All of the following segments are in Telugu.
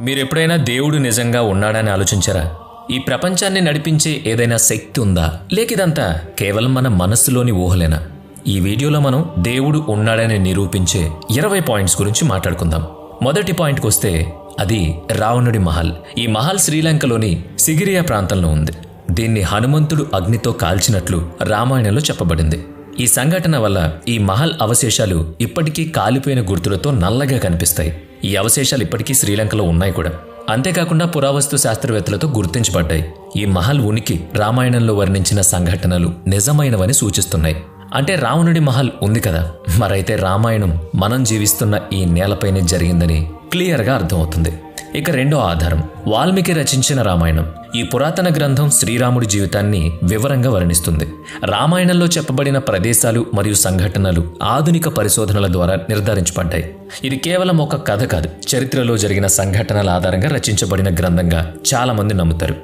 మీరెప్పుడైనా దేవుడు నిజంగా ఉన్నాడని ఆలోచించారా? ఈ ప్రపంచాన్ని నడిపించే ఏదైనా శక్తి ఉందా? లేక ఇదంతా కేవలం మన మనస్సులోని ఊహలేనా? ఈ వీడియోలో మనం దేవుడు ఉన్నాడని నిరూపించే ఇరవై పాయింట్స్ గురించి మాట్లాడుకుందాం. మొదటి పాయింట్కి వస్తే అది రావణుడి మహల్. ఈ మహల్ శ్రీలంకలోని సిగిరియా ప్రాంతంలో ఉంది. దీన్ని హనుమంతుడు అగ్నితో కాల్చినట్లు రామాయణంలో చెప్పబడింది. ఈ సంఘటన వల్ల ఈ మహల్ అవశేషాలు ఇప్పటికీ కాలిపోయిన గుర్తులతో నల్లగా కనిపిస్తాయి. ఈ అవశేషాలు ఇప్పటికీ శ్రీలంకలో ఉన్నాయి కూడా. అంతేకాకుండా పురావస్తు శాస్త్రవేత్తలతో గుర్తించబడ్డాయి. ఈ మహల్ ఉనికి రామాయణంలో వర్ణించిన సంఘటనలు నిజమైనవని సూచిస్తున్నాయి. అంటే రావణుడి మహల్ ఉంది కదా. మరైతే రామాయణం మనం జీవిస్తున్న ఈ నేలపైనే జరిగిందని క్లియర్గా అర్థమవుతుంది. ఇక రెండో ఆధారం వాల్మీకి రచించిన రామాయణం. ఈ పురాతన గ్రంథం శ్రీరాముడి జీవితాన్ని వివరంగా వర్ణిస్తుంది. రామాయణంలో చెప్పబడిన ప్రదేశాలు మరియు సంఘటనలు ఆధునిక పరిశోధనల ద్వారా నిర్ధారించబడ్డాయి. ఇది కేవలం ఒక కథ కాదు చరిత్రలో జరిగిన సంఘటనల ఆధారంగా రచించబడిన గ్రంథంగా చాలామంది నమ్ముతారు.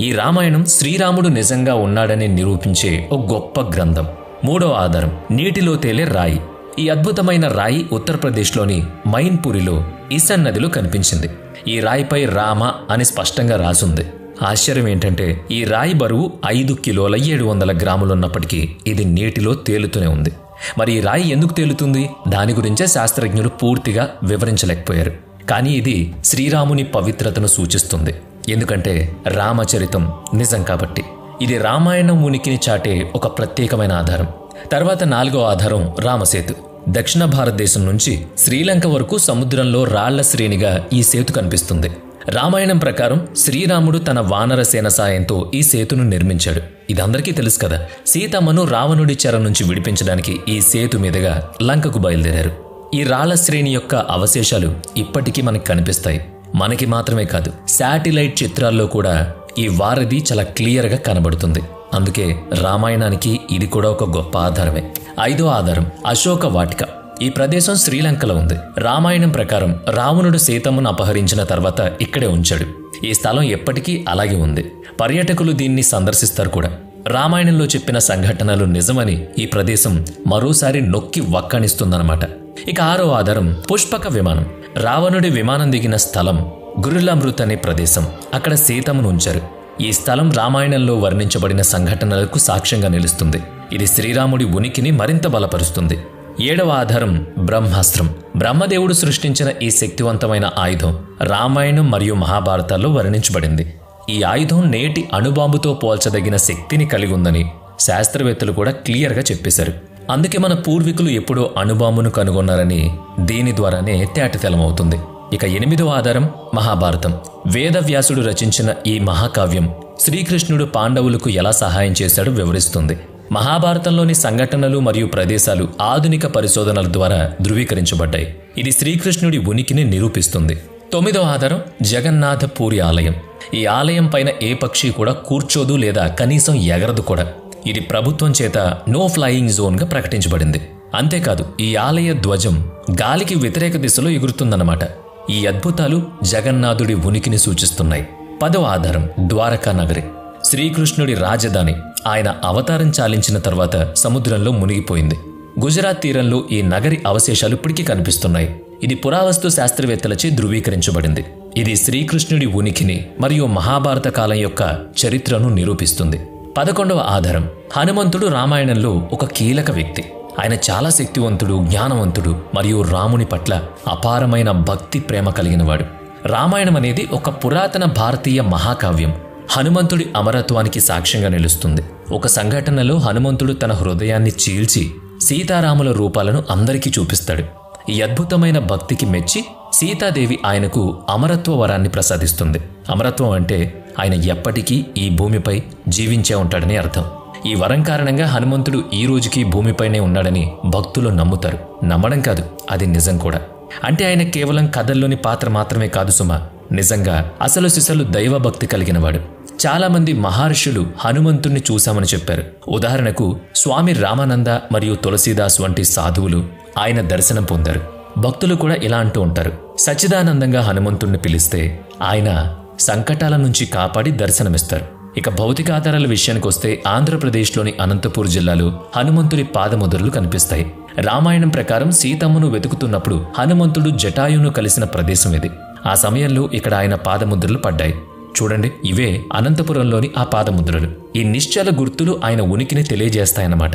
ఈ రామాయణం శ్రీరాముడు నిజంగా ఉన్నాడని నిరూపించే ఒక గొప్ప గ్రంథం. మూడో ఆధారం నీటిలో తేలే రాయి. ఈ అద్భుతమైన రాయి ఉత్తరప్రదేశ్లోని మైన్పూరిలో ఈశాన్ నదిలో కనిపించింది. ఈ రాయిపై రామ అని స్పష్టంగా రాసుంది. ఆశ్చర్యం ఏంటంటే ఈ రాయి బరువు ఐదు కిలోల ఏడు వందల గ్రాములున్నప్పటికీ ఇది నీటిలో తేలుతూనే ఉంది. మరి ఈ రాయి ఎందుకు తేలుతుంది? దాని గురించే శాస్త్రజ్ఞులు పూర్తిగా వివరించలేకపోయారు. కానీ ఇది శ్రీరాముని పవిత్రతను సూచిస్తుంది. ఎందుకంటే రామచరితం నిజం కాబట్టి. ఇది రామాయణం ఉనికిని చాటే ఒక ప్రత్యేకమైన ఆధారం. తర్వాత నాలుగో ఆధారం రామసేతు. దక్షిణ భారతదేశం నుంచి శ్రీలంక వరకు సముద్రంలో రాళ్ళ శ్రేణిగా ఈ సేతు కనిపిస్తుంది. రామాయణం ప్రకారం శ్రీరాముడు తన వానర సేన సాయంతో ఈ సేతును నిర్మించాడు. ఇదందరికీ తెలుసు కదా. సీతమ్మను రావణుడి చెర నుంచి విడిపించడానికి ఈ సేతు మీదుగా లంకకు బయలుదేరారు. ఈ రాళ్ళ శ్రేణి యొక్క అవశేషాలు ఇప్పటికీ మనకు కనిపిస్తాయి. మనకి మాత్రమే కాదు శాటిలైట్ చిత్రాల్లో కూడా ఈ వారధి చాలా క్లియర్గా కనబడుతుంది. అందుకే రామాయణానికి ఇది కూడా ఒక గొప్ప ఆధారమే. ఐదో ఆధారం అశోక వాటిక. ఈ ప్రదేశం శ్రీలంకలో ఉంది. రామాయణం ప్రకారం రావణుడు సీతమ్మను అపహరించిన తర్వాత ఇక్కడే ఉంచాడు. ఈ స్థలం ఎప్పటికీ అలాగే ఉంది. పర్యాటకులు దీన్ని సందర్శిస్తారు కూడా. రామాయణంలో చెప్పిన సంఘటనలు నిజమని ఈ ప్రదేశం మరోసారి నొక్కి వక్కనిస్తుందన్నమాట. ఇక ఆరో ఆధారం పుష్పక విమానం. రావణుడి విమానం దిగిన స్థలం గురులామృత్ అనే ప్రదేశం. అక్కడ సీతమ్మను ఉంచారు. ఈ స్థలం రామాయణంలో వర్ణించబడిన సంఘటనలకు సాక్ష్యంగా నిలుస్తుంది. ఇది శ్రీరాముడి ఉనికిని మరింత బలపరుస్తుంది. ఏడవ ఆధారం బ్రహ్మాస్త్రం. బ్రహ్మదేవుడు సృష్టించిన ఈ శక్తివంతమైన ఆయుధం రామాయణం మరియు మహాభారతాల్లో వర్ణించబడింది. ఈ ఆయుధం నేటి అణుబాంబుతో పోల్చదగిన శక్తిని కలిగి ఉందని శాస్త్రవేత్తలు కూడా క్లియర్గా చెప్పేశారు. అందుకే మన పూర్వీకులు ఎప్పుడో అణుబాంబును కనుగొన్నారని దీని ద్వారానే తేటతెలమవుతుంది. ఇక ఎనిమిదవ ఆధారం మహాభారతం. వేదవ్యాసుడు రచించిన ఈ మహాకావ్యం శ్రీకృష్ణుడు పాండవులకు ఎలా సహాయం చేశాడో వివరిస్తుంది. మహాభారతంలోని సంఘటనలు మరియు ప్రదేశాలు ఆధునిక పరిశోధనల ద్వారా ధృవీకరించబడ్డాయి. ఇది శ్రీకృష్ణుడి ఉనికిని నిరూపిస్తుంది. తొమ్మిదవ ఆధారం జగన్నాథ పూరి ఆలయం. ఈ ఆలయం పైన ఏ పక్షి కూడా కూర్చోదు లేదా కనీసం ఎగరదు కూడా. ఇది ప్రభుత్వం చేత నో ఫ్లయింగ్ జోన్గా ప్రకటించబడింది. అంతేకాదు ఈ ఆలయ ధ్వజం గాలికి వ్యతిరేక దిశలో ఎగురుతుందన్నమాట. ఈ అద్భుతాలు జగన్నాథుడి ఉనికిని సూచిస్తున్నాయి. పదవ ఆధారం ద్వారకా నగరి. శ్రీకృష్ణుడి రాజధాని ఆయన అవతారం చాలించిన తర్వాత సముద్రంలో మునిగిపోయింది. గుజరాత్ తీరంలో ఈ నగరి అవశేషాలు ఇప్పటికీ కనిపిస్తున్నాయి. ఇది పురావస్తు శాస్త్రవేత్తలచే ధృవీకరించబడింది. ఇది శ్రీకృష్ణుడి ఉనికిని మరియు మహాభారత కాలం యొక్క చరిత్రను నిరూపిస్తుంది. పదకొండవ ఆధారం. హనుమంతుడు రామాయణంలో ఒక కీలక వ్యక్తి. ఆయన చాలా శక్తివంతుడు జ్ఞానవంతుడు మరియు రాముని పట్ల అపారమైన భక్తి ప్రేమ కలిగినవాడు. రామాయణం అనేది ఒక పురాతన భారతీయ మహాకావ్యం. హనుమంతుడి అమరత్వానికి సాక్ష్యంగా నిలుస్తుంది. ఒక సంఘటనలో హనుమంతుడు తన హృదయాన్ని చీల్చి సీతారాముల రూపాలను అందరికీ చూపిస్తాడు. ఈ అద్భుతమైన భక్తికి మెచ్చి సీతాదేవి ఆయనకు అమరత్వ వరాన్ని ప్రసాదిస్తుంది. అమరత్వం అంటే ఆయన ఎప్పటికీ ఈ భూమిపై జీవించే ఉంటాడని అర్థం. ఈ వరం కారణంగా హనుమంతుడు ఈ రోజుకి భూమిపైనే ఉన్నాడని భక్తులు నమ్ముతారు. నమ్మడం కాదు అది నిజం కూడా. అంటే ఆయన కేవలం కథల్లోని పాత్ర మాత్రమే కాదు సుమ. నిజంగా అసలు సిసలు దైవభక్తి కలిగినవాడు. చాలామంది మహర్షులు హనుమంతుణ్ణి చూశామని చెప్పారు. ఉదాహరణకు స్వామి రామానంద మరియు తులసీదాస్ వంటి సాధువులు ఆయన దర్శనం పొందారు. భక్తులు కూడా ఇలా అంటూ ఉంటారు. సచ్చిదానందంగా హనుమంతుణ్ణి పిలిస్తే ఆయన సంకటాల నుంచి కాపాడి దర్శనమిస్తారు. ఇక భౌతిక ఆధారాల విషయానికి వస్తే ఆంధ్రప్రదేశ్లోని అనంతపూర్ జిల్లాలో హనుమంతుడి పాదముద్రలు కనిపిస్తాయి. రామాయణం ప్రకారం సీతమ్మను వెతుకుతున్నప్పుడు హనుమంతుడు జటాయును కలిసిన ప్రదేశం ఇది. ఆ సమయంలో ఇక్కడ ఆయన పాదముద్రలు పడ్డాయి. చూడండి ఇవే అనంతపురంలోని ఆ పాదముద్రలు. ఈ నిశ్చల గుర్తులు ఆయన ఉనికిని తెలియజేస్తాయన్నమాట.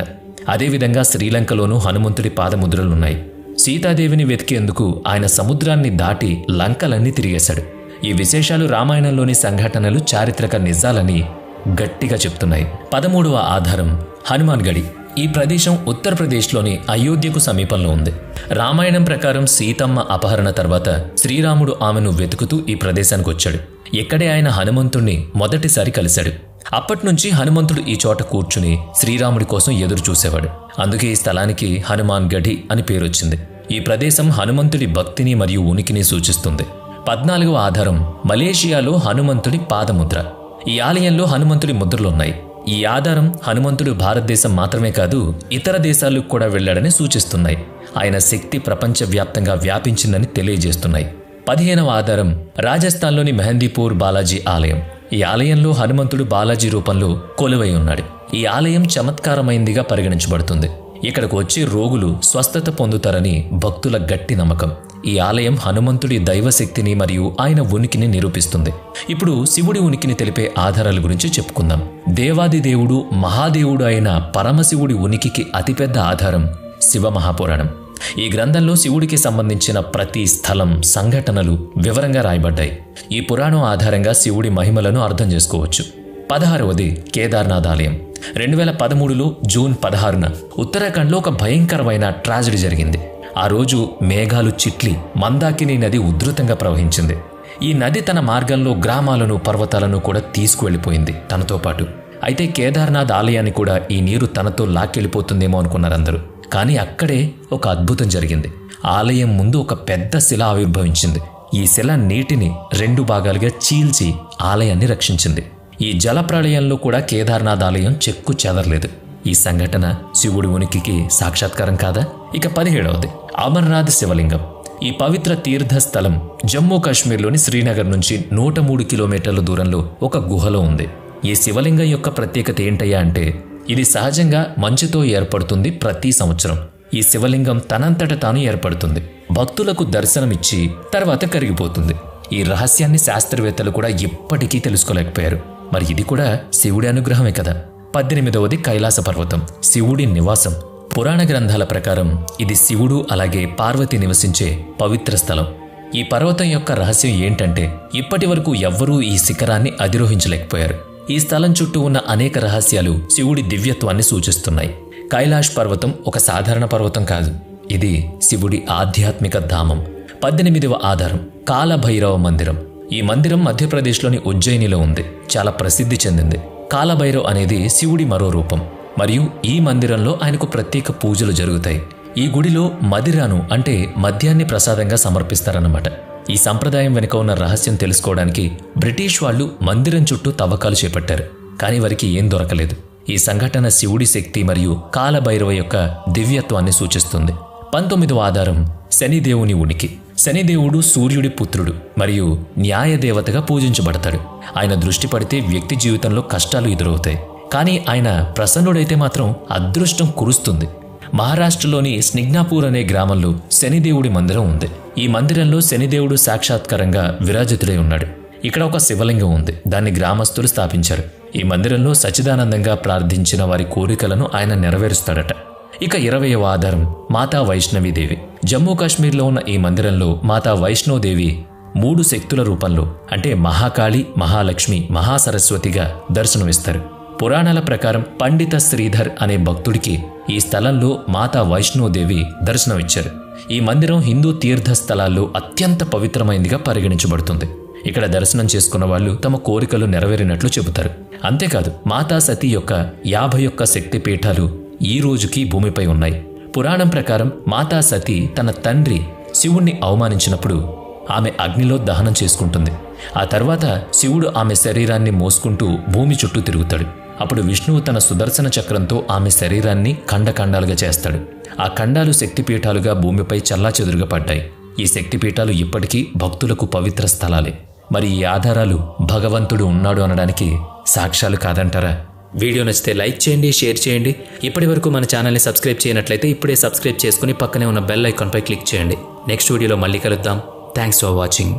అదేవిధంగా శ్రీలంకలోనూ హనుమంతుడి పాదముద్రలున్నాయి. సీతాదేవిని వెతికేందుకు ఆయన సముద్రాన్ని దాటి లంకలన్నీ తిరిగేశాడు. ఈ విశేషాలు రామాయణంలోని సంఘటనలు చారిత్రక నిజాలని గట్టిగా చెప్తున్నాయి. పదమూడవ ఆధారం హనుమాన్ గడి. ఈ ప్రదేశం ఉత్తరప్రదేశ్లోని అయోధ్యకు సమీపంలో ఉంది. రామాయణం ప్రకారం సీతమ్మ అపహరణ తర్వాత శ్రీరాముడు ఆమెను వెతుకుతూ ఈ ప్రదేశానికి వచ్చాడు. ఇక్కడే ఆయన హనుమంతుణ్ణి మొదటిసారి కలిశాడు. అప్పట్నుంచి హనుమంతుడు ఈ చోట కూర్చుని శ్రీరాముడి కోసం ఎదురు చూసేవాడు అందుకే ఈ స్థలానికి హనుమాన్ గఢి అని పేరొచ్చింది. ఈ ప్రదేశం హనుమంతుడి భక్తిని మరియు ఉనికిని సూచిస్తుంది. పద్నాలుగవ ఆధారం మలేషియాలో హనుమంతుడి పాదముద్ర. ఈ ఆలయంలో హనుమంతుడి ముద్రలున్నాయి. ఈ ఆధారం హనుమంతుడు భారతదేశం మాత్రమే కాదు ఇతర దేశాలకు కూడా వెళ్ళాడని సూచిస్తున్నాయి. ఆయన శక్తి ప్రపంచవ్యాప్తంగా వ్యాపించిందని తెలియజేస్తున్నాయి. పదిహేనవ ఆధారం రాజస్థాన్లోని మెహందీపూర్ బాలాజీ ఆలయం. ఈ ఆలయంలో హనుమంతుడు బాలాజీ రూపంలో కొలువై ఉన్నాడు. ఈ ఆలయం చమత్కారమైందిగా పరిగణించబడుతుంది. ఇక్కడకు వచ్చే రోగులు స్వస్థత పొందుతారని భక్తుల గట్టి నమ్మకం. ఈ ఆలయం హనుమంతుడి దైవశక్తిని మరియు ఆయన ఉనికిని నిరూపిస్తుంది. ఇప్పుడు శివుడి ఉనికిని తెలిపే ఆధారాల గురించి చెప్పుకుందాం. దేవాది దేవుడు మహాదేవుడు అయిన పరమశివుడి ఉనికికి అతిపెద్ద ఆధారం శివ మహాపురాణం. ఈ గ్రంథంలో శివుడికి సంబంధించిన ప్రతి స్థలం సంఘటనలు వివరంగా రాయబడ్డాయి. ఈ పురాణం ఆధారంగా శివుడి మహిమలను అర్థం చేసుకోవచ్చు. పదహారవది కేదార్నాథ్ ఆలయం. రెండు వేల పదమూడులో జూన్ పదహారున ఉత్తరాఖండ్లో ఒక భయంకరమైన ట్రాజడీ జరిగింది. ఆ రోజు మేఘాలు చిట్లి మందాకిని నది ఉధృతంగా ప్రవహించింది. ఈ నది తన మార్గంలో గ్రామాలను పర్వతాలను కూడా తీసుకువెళ్ళిపోయింది తనతో పాటు. అయితే కేదార్నాథ్ ఆలయాన్ని కూడా ఈ నీరు తనతో లాక్కెళ్ళిపోతుందేమో అనుకున్నారందరూ. కానీ అక్కడే ఒక అద్భుతం జరిగింది. ఆలయం ముందు ఒక పెద్ద శిల ఆవిర్భవించింది. ఈ శిల నీటిని రెండు భాగాలుగా చీల్చి ఆలయాన్ని రక్షించింది. ఈ జలప్రళయంలో కూడా కేదార్నాథ్ ఆలయం చెక్కు చెదరలేదు. ఈ సంఘటన శివుడి ఉనికికి సాక్షాత్కారం కాదా? ఇక పదిహేడవది. అమర్నాథ్ శివలింగం. ఈ పవిత్ర తీర్థ స్థలం జమ్మూ కాశ్మీర్లోని శ్రీనగర్ నుంచి నూట మూడు కిలోమీటర్ల దూరంలో ఒక గుహలో ఉంది. ఈ శివలింగం యొక్క ప్రత్యేకత ఏంటయ్యా అంటే ఇది సహజంగా మంచుతో ఏర్పడుతుంది ప్రతి సంవత్సరం. ఈ శివలింగం తనంతట తాను ఏర్పడుతుంది. భక్తులకు దర్శనమిచ్చి తర్వాత కరిగిపోతుంది. ఈ రహస్యాన్ని శాస్త్రవేత్తలు కూడా ఇప్పటికీ తెలుసుకోలేకపోయారు. మరి ఇది కూడా శివుడి అనుగ్రహమే కదా. పద్దెనిమిదవది కైలాస పర్వతం శివుడి నివాసం. పురాణ గ్రంథాల ప్రకారం ఇది శివుడు అలాగే పార్వతి నివసించే పవిత్ర స్థలం. ఈ పర్వతం యొక్క రహస్యం ఏంటంటే ఇప్పటి వరకు ఎవ్వరూ ఈ శిఖరాన్ని అధిరోహించలేకపోయారు. ఈ స్థలం చుట్టూ ఉన్న అనేక రహస్యాలు శివుడి దివ్యత్వాన్ని సూచిస్తున్నాయి. కైలాష్ పర్వతం ఒక సాధారణ పర్వతం కాదు. ఇది శివుడి ఆధ్యాత్మిక ధామం. పద్దెనిమిదవ ఆధారం కాలభైరవ మందిరం. ఈ మందిరం మధ్యప్రదేశ్లోని ఉజ్జయినిలో ఉంది. చాలా ప్రసిద్ధి చెందింది. కాలభైరవ్ అనేది శివుడి మరో రూపం. మరియు ఈ మందిరంలో ఆయనకు ప్రత్యేక పూజలు జరుగుతాయి. ఈ గుడిలో మదిరాను అంటే మద్యాన్ని ప్రసాదంగా సమర్పిస్తారన్నమాట. ఈ సంప్రదాయం వెనుక ఉన్న రహస్యం తెలుసుకోవడానికి బ్రిటిష్ వాళ్ళు మందిరం చుట్టూ తవ్వకాలు చేపట్టారు. కానీ వారికి ఏం దొరకలేదు. ఈ సంఘటన శివుడి శక్తి మరియు కాలభైరవ యొక్క దివ్యత్వాన్ని సూచిస్తుంది. పంతొమ్మిదవ ఆధారం శనిదేవుని ఉనికి. శనిదేవుడు సూర్యుడి పుత్రుడు మరియు న్యాయదేవతగా పూజించబడతాడు. ఆయన దృష్టి పడితే వ్యక్తి జీవితంలో కష్టాలు ఎదురవుతాయి. కానీ ఆయన ప్రసన్నుడైతే మాత్రం అదృష్టం కురుస్తుంది. మహారాష్ట్రలోని స్నిగ్నాపూర్ అనే గ్రామంలో శనిదేవుడి మందిరం ఉంది. ఈ మందిరంలో శనిదేవుడు సాక్షాత్కారంగా విరాజితుడై ఉన్నాడు. ఇక్కడ ఒక శివలింగం ఉంది. దాన్ని గ్రామస్తులు స్థాపించారు. ఈ మందిరంలో సచిదానందంగా ప్రార్థించిన వారి కోరికలను ఆయన నెరవేరుస్తాడట. ఇక ఇరవయవ ఆధారం మాతా వైష్ణవీదేవి జమ్మూ కాశ్మీర్లో ఉన్న ఈ మందిరంలో మాతా వైష్ణోదేవి మూడు శక్తుల రూపంలో అంటే మహాకాళి మహాలక్ష్మి మహాసరస్వతిగా దర్శనమిస్తారు. పురాణాల ప్రకారం పండిత శ్రీధర్ అనే భక్తుడికి ఈ స్థలంలో మాతా వైష్ణోదేవి దర్శనమిచ్చారు. ఈ మందిరం హిందూ తీర్థ స్థలాల్లో అత్యంత పవిత్రమైందిగా పరిగణించబడుతుంది. ఇక్కడ దర్శనం చేసుకున్న వాళ్ళు తమ కోరికలు నెరవేరినట్లు చెబుతారు. అంతేకాదు మాతా సతీ యొక్క యాభై ఒక్క శక్తి పీఠాలు ఈ రోజుకి భూమిపై ఉన్నాయి. పురాణం ప్రకారం మాతా సతీ తన తండ్రి శివుణ్ణి అవమానించినప్పుడు ఆమె అగ్నిలో దహనం చేసుకుంటుంది. ఆ తర్వాత శివుడు ఆమె శరీరాన్ని మోసుకుంటూ భూమి చుట్టూ తిరుగుతాడు. అప్పుడు విష్ణువు తన సుదర్శన చక్రంతో ఆమె శరీరాన్ని ఖండఖండాలుగా చేస్తాడు. ఆ ఖండాలు శక్తిపీఠాలుగా భూమిపై చల్లాచెదురుగా పడ్డాయి. ఈ శక్తిపీఠాలు ఇప్పటికీ భక్తులకు పవిత్ర స్థలాలే. మరి ఈ ఆధారాలు భగవంతుడు ఉన్నాడు అనడానికి సాక్ష్యాలు కాదంటారా? వీడియో నచ్చితే లైక్ చేయండి షేర్ చేయండి. ఇప్పటి వరకు మన ఛానల్ని సబ్స్క్రైబ్ చేయనట్లయితే ఇప్పుడే సబ్స్క్రైబ్ చేసుకుని పక్కనే ఉన్న బెల్ ఐకాన్పై క్లిక్ చేయండి. నెక్స్ట్ వీడియోలో మళ్ళీ కలుద్దాం. Thanks for watching